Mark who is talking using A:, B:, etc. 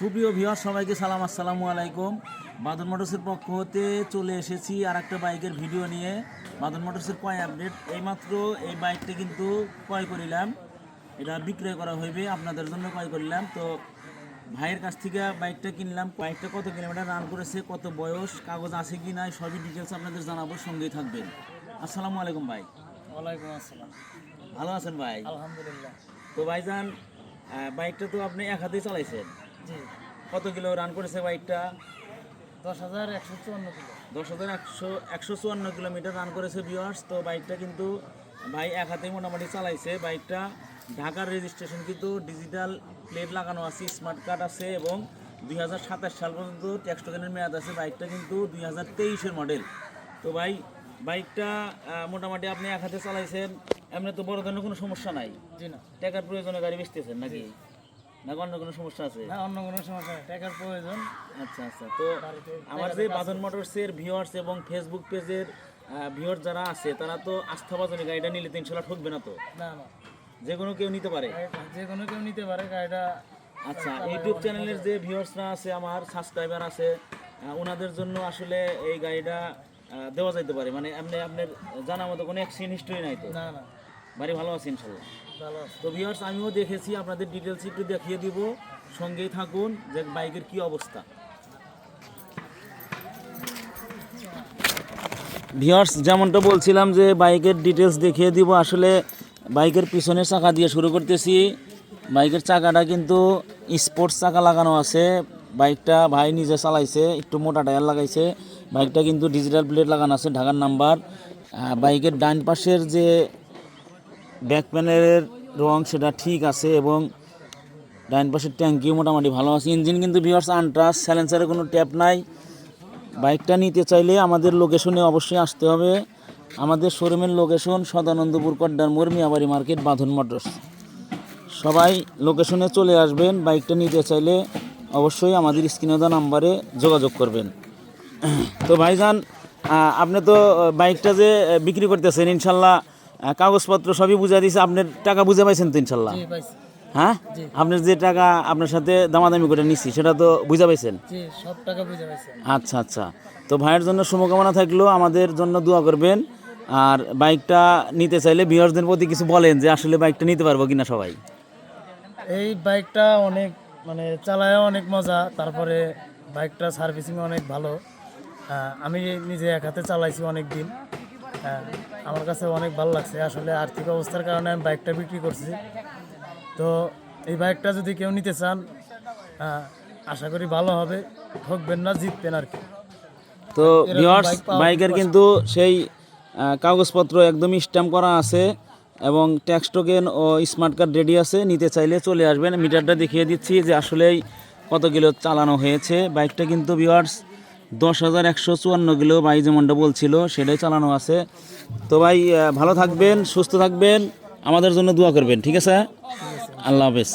A: সুপ্রিয় ভিওর সবাইকে সালাম আসসালামু আলাইকুম। বাদন মোটরসের পক্ষ হতে চলে এসেছি আর একটা বাইকের ভিডিও নিয়ে। বাদন মোটরসের ক্রয় আপডেট এইমাত্র এই বাইকটা কিন্তু ক্রয় করিলাম। এটা বিক্রয় করা হইবে আপনাদের জন্য ক্রয় করলাম। তো ভাইয়ের কাছ থেকে বাইকটা কিনলাম। বাইকটা কত কিলোমিটার রান করেছে কত বয়স কাগজ আছে কি নাই সবই ডিটেলস আপনাদের জানাব সঙ্গেই থাকবেন। আসসালামু আলাইকুম ভাই।
B: ওয়ালাইকুম আসসালাম।
A: ভালো আছেন ভাই?
B: আলহামদুলিল্লাহ।
A: তো ভাইজান বাইকটা তো আপনি এক হাতেই চালাইছেন। কত কিলো রান করেছে বাইকটা
B: দশ হাজার একশো চুয়ান্ন কিলো।
A: দশ হাজার একশো একশো চুয়ান্ন কিলোমিটার রান করেছে বিয়ার্স তো বাইকটা কিন্তু ভাই এক হাতেই মোটামুটি চালাইছে। বাইকটা ঢাকার রেজিস্ট্রেশন কিন্তু ডিজিটাল প্লেট লাগানো আছে স্মার্ট কার্ড আছে এবং দুই হাজার সাতাশ সাল পর্যন্ত ট্যাক্স টোকেনের মেয়াদ আছে। বাইকটা কিন্তু দুই হাজার তেইশের মডেল তো ভাই বাইকটা মোটামুটি আপনি এক হাতে চালাইছেন। এমনি তো বড় ধরনের কোনো সমস্যা নাই।
B: জি না।
A: টাকার প্রয়োজনে গাড়ি বেচতেছেন নাকি? না অন্য কোনো সমস্যা আছে?
B: না অন্য কোনো সমস্যা টাকার প্রয়োজন।
A: আচ্ছা আচ্ছা। তো আমার যে বাদন মোটরসের ভিউয়ার্স এবং ফেসবুক পেজের ভিউয়ার যারা আছে তারা তো আস্থাভাজনী গাড়িটা নিলে তো ইনশাল্লাহ ঠকবে না তো?
B: না না।
A: যে কোনো কেউ নিতে পারে?
B: যে কোনো কেউ নিতে পারে গাড়িটা
A: আচ্ছা ইউটিউব চ্যানেলের যে ভিউয়ার্সরা আছে আমার সাবস্ক্রাইবার আছে ওনাদের জন্য আসলে এই গাড়িটা দেওয়া যাইতে পারে। মানে এমনি আপনার জানা মতো কোনো অ্যাক্সিডেন্ট হিস্ট্রি নাই তো?
B: না না।
A: বাড়ি ভালো আছে ইনশাল্লাহ। তো ভিউয়ার্স আমিও দেখেছি, আপনাদের ডিটেলস একটু দেখিয়ে দিব। সঙ্গেই থাকুন, যে বাইকের কি অবস্থা। ভিউয়ার্স যেমনটা বলছিলাম যে বাইকের ডিটেলস দেখিয়ে দিব, আসলে বাইকের পিছনের চাকা দিয়ে শুরু করতেছি। বাইকের চাকাটা কিন্তু স্পোর্টস চাকা লাগানো আছে। বাইকটা ভাই নিজে চালাইছে, একটু মোটা টায়ার লাগাইছে। বাইকটা কিন্তু ডিজিটাল প্লেট লাগানো আছে, ঢাকার নাম্বার বাইকের ডান পাশের যে ব্যাক প্যানেলের রং সেটা ঠিক আছে এবং ডাইন পাশের ট্যাঙ্কিও মোটামুটি ভালো আছে। ইঞ্জিন কিন্তু ভিউয়ার্স আনট্রাস স্যালেন্সারে কোনো ট্যাপ নাই। বাইকটা নিতে চাইলে আমাদের লোকেশনে অবশ্যই আসতে হবে। আমাদের শোরুমের লোকেশন সদানন্দপুর কড্ডার মোড়, মিয়াবাড়ি মার্কেট, বাঁধন মোটরস। সবাই লোকেশনে চলে আসবেন, বাইকটা নিতে চাইলে অবশ্যই আমাদের স্ক্রিনে দেওয়া নাম্বারে যোগাযোগ করবেন। তো ভাইজান আপনি তো বাইকটা যে বিক্রি করতেছেন, ইনশাল্লাহ কাগজপত্র সবই বুঝা দিয়েছে আপনার টাকা বুঝে পাইছেন তো ইনশাল্লাহ? হ্যাঁ? আপনার যে টাকা আপনার সাথে দামাদামি করে নিচ্ছি সেটা তো বুঝা পাইছেন?
B: সব টাকা
A: আচ্ছা আচ্ছা। তো ভাইয়ের জন্য শুভকামনা থাকলেও আমাদের জন্য দোয়া করবেন। আর বাইকটা নিতে চাইলে বিহারদের প্রতি কিছু বলেন যে আসলে বাইকটা নিতে পারব কিনা সবাই।
B: এই বাইকটা অনেক মানে চালায় অনেক মজা তারপরে বাইকটা সার্ভিসিং অনেক ভালো। আমি নিজে এক হাতে চালাইছি অনেক দিন হ্যাঁ, আমার কাছে অনেক ভালো লাগছে। আসলে আর্থিক অবস্থার কারণে আমি বাইকটা বিক্রি করছি। তো এই বাইকটা যদি কেউ নিতে চান আহ, আশা করি ভালো হবে। ঠকবেন না জিতবেন আর কি।
A: তো ভিওয়ার্স বাইকের কিন্তু সেই কাগজপত্র একদমই স্ট্যাম্প করা আছে এবং ট্যাক্স টোকেন ও স্মার্ট কার্ড রেডি আছে। নিতে চাইলে চলে আসবেন। মিটারটা দেখিয়ে দিচ্ছি যে আসলেই কত কিলো চালানো হয়েছে। বাইকটা কিন্তু ভিওয়ার্স দশ হাজার একশো চুয়ান্ন কিলো ভাই যেমনটা বলছিল, সেটাই চালানো আছে। তো ভাই ভালো থাকবেন, সুস্থ থাকবেন। আমাদের জন্য দোয়া করবেন, ঠিক আছে? আল্লাহ হাফেজ।